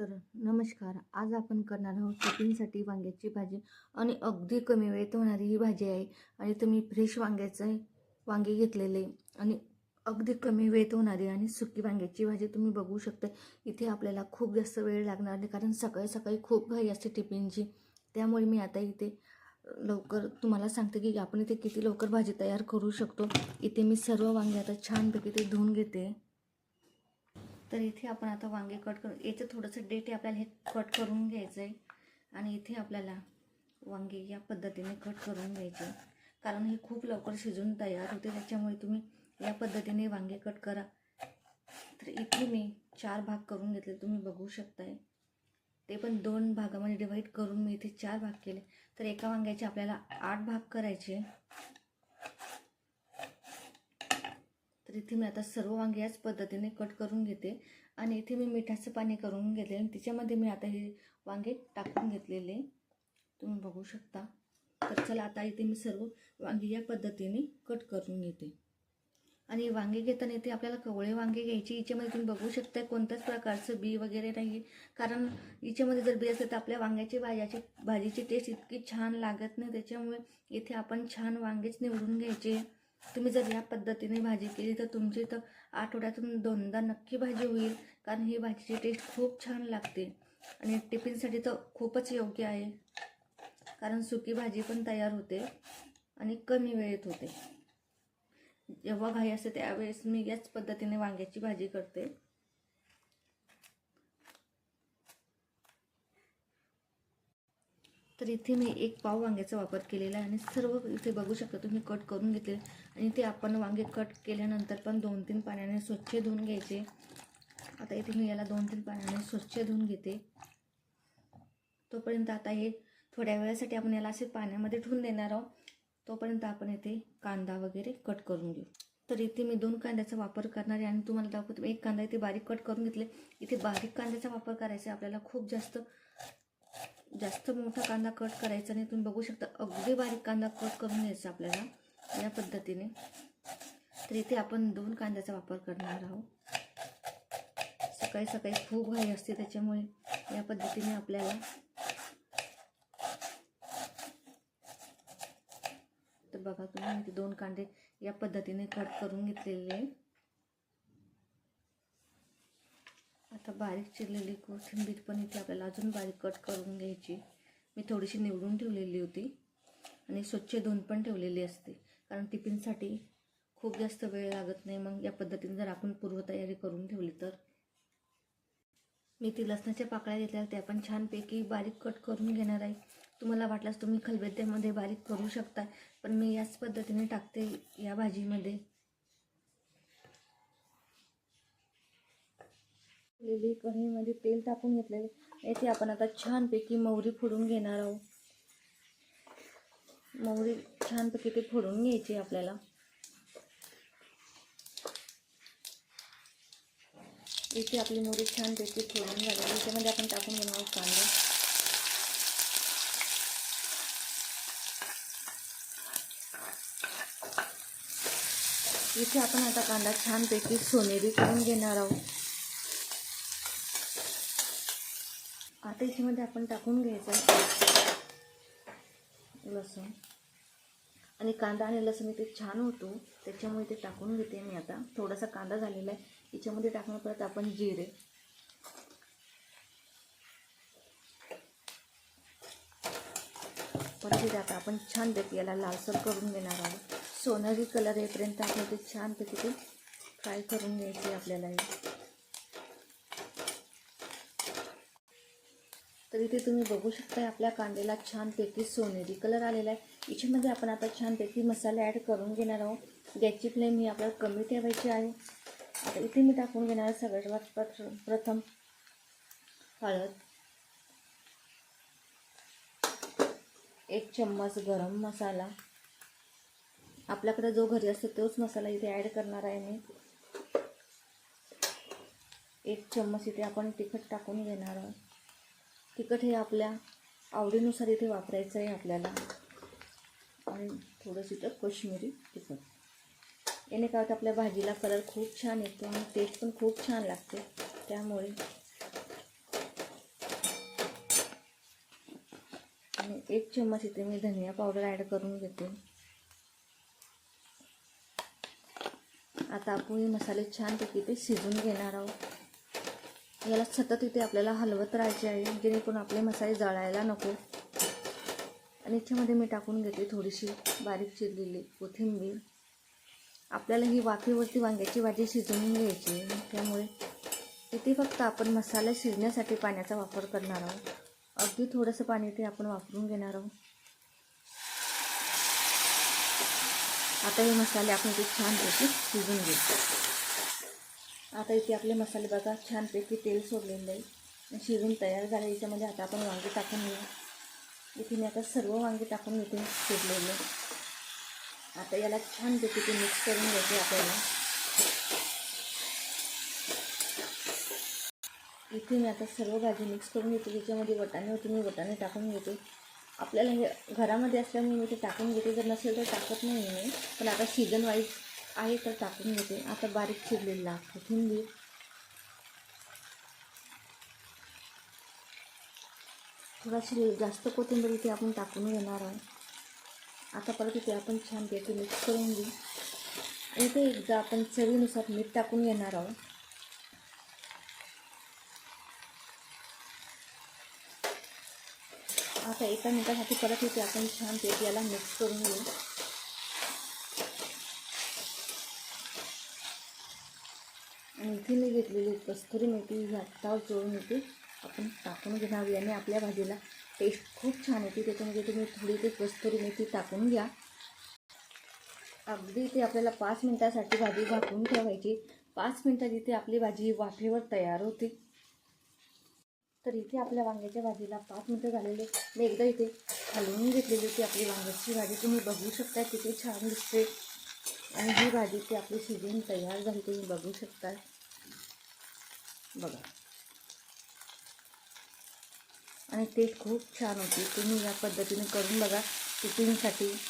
तर नमस्कार. आज आपण करणार आहोत टिफिनसाठी वांग्याची भाजी आणि अगदी कमी वेळेत होणारी ही भाजी आहे आणि तुम्ही फ्रेश वांग्याचं वांगे घेतलेले आणि अगदी कमी वेळेत होणारी आणि सुकी वांग्याची भाजी तुम्ही बघू शकता. इथे आपल्याला खूप जास्त वेळ लागणार नाही कारण सकाळी सकाळी खूप घाई असते टिफिनची. त्यामुळे मी आता इथे लवकर तुम्हाला सांगते की आपण इथे किती लवकर भाजी तयार करू शकतो. इथे मी सर्व वांगे आता छानपैकी ते धुवून घेते. तर इथे आपण आता वांगे कट करू. याचं थोडंसं डेटे आपल्याला हे कट करून घ्यायचं आहे आणि इथे आपल्याला वांगे या पद्धतीने कट करून घ्यायचे. कारण हे खूप लवकर शिजून तयार होते त्याच्यामुळे तुम्ही या पद्धतीने वांगे कट करा. तर इथे मी चार भाग करून घेतले तुम्ही बघू शकताय. ते पण दोन भागामध्ये डिवाईड करून मी इथे चार भाग केले. तर एका वांग्याचे आपल्याला आठ भाग करायचे. तर इथे मी आता सर्व वांगे याच पद्धतीने कट करून घेते. आणि इथे मी मिठाचं पाणी करून घेतले आणि तिच्यामध्ये मी आता हे वांगे टाकून घेतलेले. तुम्ही बघू शकता. तर चला आता इथे मी सर्व वांगे या पद्धतीने कट करून घेते. आणि वांगे घेताना इथे आपल्याला कवळे वांगे घ्यायची. हिच्यामध्ये तुम्ही बघू शकता कोणत्याच प्रकारचं बी वगैरे नाही कारण याच्यामध्ये जर बी असेल तर आपल्या वांग्याची भाज्याची भाजीची टेस्ट इतकी छान लागत नाही. त्याच्यामुळे इथे आपण छान वांगेच निवडून घ्यायचे. तुम्ही जर या पद्धतीने भाजी केली तर तुमची तर आठवड्यातून दोनदा नक्की भाजी होईल कारण ही भाजीची टेस्ट खूप छान लागते. आणि टिफिनसाठी तर खूपच योग्य आहे कारण सुकी भाजी पण तयार होते आणि कमी वेळेत होते. जेव्हा घाई असते त्यावेळेस मी याच पद्धतीने वांग्याची भाजी करते. तर इथे मी एक पाव वांग्याचा वापर केलेला आहे आणि सर्व इथे बघू शकता तुम्ही कट करून घेतले आणि ते आपण वांगे कट केल्यानंतर पण दोन तीन पाण्याने स्वच्छ धुवून घ्यायचे. आता इथे मी याला दोन तीन पाण्याने स्वच्छ धुवून घेते. तोपर्यंत आता हे थोड्या वेळासाठी आपण याला असे पाण्यामध्ये ठेवून देणार आहोत. तोपर्यंत आपण इथे कांदा वगैरे कट करून घेऊ. तर इथे मी दोन कांद्याचा वापर करणार आहे आणि तुम्हाला दाखवतो. एक कांदा इथे बारीक कट करून घेतले. इथे बारीक कांद्याचा वापर करायचा आपल्याला खूप जास्त जास्त मोठा कांदा कट करायचा नाही. तुम्ही बघू शकता अगदी बारीक कांदा कट करून घ्यायचा आपल्याला या पद्धतीने. तर इथे आपण दोन कांद्याचा वापर करणार आहोत. सकाळी सकाळी खूप घाई असते त्याच्यामुळे या पद्धतीने आपल्याला तर बघा तुम्ही इथे दोन कांदे या पद्धतीने कट करून घेतलेले आहे बारीक चिरलेली कोथिंबीर पण इथे आपल्याला अजून बारीक कट करून घ्यायची. मी थोडीशी निवडून ठेवलेली होती. आणि स्वच्छ धुवून पण ठेवलेली असते. कारण टिफिनसाठी खूप जास्त वेळ लागत नाही. मग या पद्धतीने जर आपण पूर्वतयारी करून ठेवली तर. मी ती लसणाच्या पाकळ्या घेतल्या. त्या पण छानपैकी बारीक कट करून घेणार आहे. तुम्हाला वाटल्यास तुम्ही खलबत्त्यामध्ये बारीक करू शकता. पण मी याच पद्धतीने टाकते या भाजीमध्ये. लेली कढईमध्ये तेल टाकून घेतलेले. येथे आपण आता छानपैकी मोहरी फोडून घेणार आहोत. मोहरी छानपैकी ते फोडून घ्यायची आपल्याला. इथे आपली मोहरी छानपैकी फोडून झाली याच्यामध्ये आपण टाकून घेणार आहोत कांदा. इथे आपण आता कांदा छानपैकी सोनेरी करून घेणार आहोत. आता याच्यामध्ये आपण टाकून घ्यायचं लसूण. आणि कांदा आणि लसूण इथे छान होतो. त्याच्यामुळे ते टाकून घेते मी आता. थोडासा कांदा झालेला आहे. याच्यामध्ये टाकणं परत आपण जिरे. परत आता आपण छानपैकी याला लालसर करून घेणार आहोत. सोनेरी कलर येईपर्यंत आपल्याला ते छानपैकी ते फ्राय करून घ्यायचे आपल्याला तर इथे तुम्ही बघू शकता आपल्या कांद्याला छानपैकी सोनेरी कलर आलेला आहे. याच्यामध्ये आपण आता छानपैकी मसाले ॲड करून घेणार आहोत. गॅसची फ्लेम ही आपल्याला कमी ठेवायची आहे. आता इथे मी टाकून घेणार आहे सगळ्यात प्रथम हळद. एक चम्मच गरम मसाला. आपल्याकडे जो घरी असतो तोच मसाला इथे ॲड करणार आहे मी. एक चम्मच इथे आपण तिखट टाकून घेणार आहोत. तिखट हे आपल्या आवडीनुसार इथे वापरायचं आहे आपल्याला. आणि थोडंसं इथं कोशिमिरी तिखट. याने काय होतं आपल्या भाजीला कलर खूप छान येतो आणि टेस्ट पण खूप छान लागते. त्यामुळे. आणि एक चम्मच इथे मी धनिया पावडर ॲड करून घेते. आता आपण हे मसाले छानपैकी ते शिजून घेणार आहोत. याला सतत इथे आपल्याला हलवत राहायचे आहे जेणेकरून आपले मसाले जळायला नको. आणि याच्यामध्ये मी टाकून घेते थोडीशी बारीक चिरलेली कोथिंबीर. आपल्याला ही वाफेवरती वांग्याची भाजी शिजवून घ्यायची आहे. त्यामुळे इथे फक्त आपण मसाला शिजण्यासाठी पाण्याचा वापर करणार आहोत. अगदी थोडंसं पाणी इथे आपण वापरून घेणार आहोत. आता हे मसाले आपण इथे छानपैकी शिजून घेतो आता इथे आपले मसाले बघा छानपैकी तेल सोडलेलं आहे. शिजून तयार झाले याच्यामध्ये आता आपण वांगे टाकून घेऊ. इथे मी आता सर्व वांगे टाकून इथे शिजलेले आता याला छानपैकी ते मिक्स करून घ्यायचे आपल्याला. इथे मी आता सर्व भाजी मिक्स करून घेते. त्याच्यामध्ये वटाणे होते मी वटाणे टाकून घेते. आपल्याला हे घरामध्ये असल्यामुळे मी ते टाकून घेते. जर नसेल तर टाकत नाही मी. पण आता सीझन वाईज आहे तर टाकून घेते. आता बारीक चिरलेला कोथिंबीर थोडाशी जास्त कोथिंबीर इथे आपण टाकून घेणार आहोत आता परत इथे आपण छान छानपैकी मिक्स करून घेऊ. आणि ते एकदा आपण चवीनुसार मीठ टाकून घेणार आहोत. आता एका मिनिटासाठी परत इथे आपण छान याला मिक्स करून घेऊ. आणि इथे मी घेतलेली, कस्तुरी मेथी हातावर चोळून येते. आपण टाकून घेणार याने भाजीला टेस्ट खूप छान येते. त्याच्यामध्ये तुम्ही थोडी ते कस्तुरी मेथी टाकून घ्या. अगदी ते आपल्याला पाच मिनटासाठी भाजी झाकून ठेवायची. पाच मिनटात इथे आपली भाजी वाफेवर तयार होते. तर इथे आपल्या वांग्याच्या भाजीला पाच मिनटं मी एकदा इथे हलवून घेतलेली होती आपली वांग्याची भाजी. तुम्ही बघू शकता किती छान दिसते. आणि ही भाजी ती आपली शिजून तयार झाली. तुम्ही बघू शकता. बघा. आणि टेस्ट खूप छान होती. तुम्ही या पद्धतीने करून बघा. कुकिंगसाठी